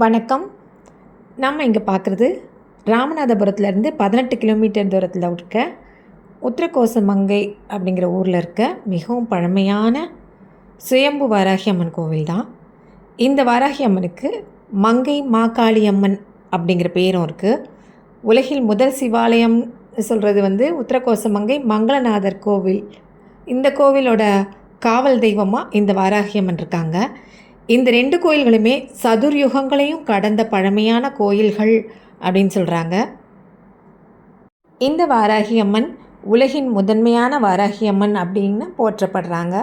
வணக்கம். நம்ம இங்கே பார்க்குறது ராமநாதபுரத்துலேருந்து பதினெட்டு கிலோமீட்டர் தூரத்தில் இருக்க உத்திரகோசமங்கை அப்படிங்கிற ஊரில் இருக்க மிகவும் பழமையான சுயம்பு வாராகி அம்மன் கோவில் தான். இந்த வாராகி அம்மனுக்கு மங்கை மாகாளி அம்மன் அப்படிங்கிற பேரும் இருக்குது உலகில் முதல் சிவாலயம் சொல்கிறது வந்து உத்திரகோசமங்கை மங்களநாதர் கோவில். இந்த கோவிலோட காவல் தெய்வமாக இந்த வாராகி அம்மன் இருக்காங்க. இந்த ரெண்டு கோயில்களுமே சதுர்யுகங்களையும் கடந்த பழமையான கோயில்கள் அப்படின்னு சொல்கிறாங்க இந்த வாராகி அம்மன் உலகின் முதன்மையான வாராகி அம்மன் அப்படின்னு போற்றப்படுறாங்க.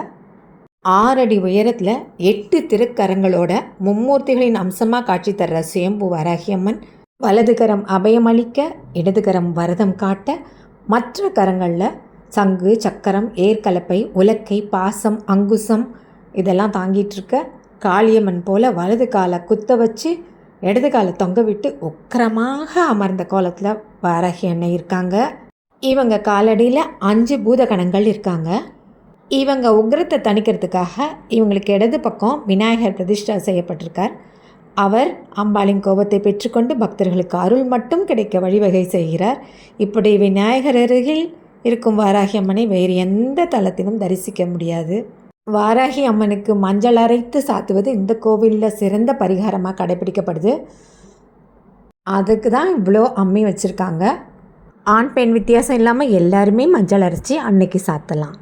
ஆறடி உயரத்தில் எட்டு திருக்கரங்களோட மும்மூர்த்திகளின் அம்சமாக காட்சி தர்ற சுயம்பு வாராகி அம்மன் வலதுகரம் அபயமளிக்க இடதுகரம் வரதம் காட்ட மற்ற கரங்களில் சங்கு சக்கரம் ஏர்கலப்பை உலக்கை பாசம் அங்குசம் இதெல்லாம் தாங்கிட்டு இருக்க காளியம்மன் போல் வலது காலை குத்த வச்சு இடது காலை தொங்க விட்டு உக்கிரமாக அமர்ந்த கோலத்தில் வாராகி அண்ணன் இருக்காங்க. இவங்க காலடியில் அஞ்சு பூதகணங்கள் இருக்காங்க. இவங்க உக்ரத்தை தணிக்கிறதுக்காக இவங்களுக்கு இடது பக்கம் விநாயகர் பிரதிஷ்டா செய்யப்பட்டிருக்கார். அவர் அம்பாளின் கோபத்தை பெற்றுக்கொண்டு பக்தர்களுக்கு அருள் மட்டும் கிடைக்க வழிவகை செய்கிறார். இப்படி விநாயகர் அருகில் இருக்கும் வாராகி அம்மனை வேறு எந்த தளத்திலும் தரிசிக்க முடியாது. வாராகி அம்மனுக்கு மஞ்சள் அரைத்து சாத்துவது இந்த கோவிலில் சிறந்த பரிகாரமாக கடைபிடிக்கப்படுது. அதுக்கு தான் இவ்வளோ அம்மி வச்சுருக்காங்க. ஆண் பெண் வித்தியாசம் இல்லாமல் எல்லாருமே மஞ்சள் அரைச்சி அன்னைக்கு சாத்தலாம்.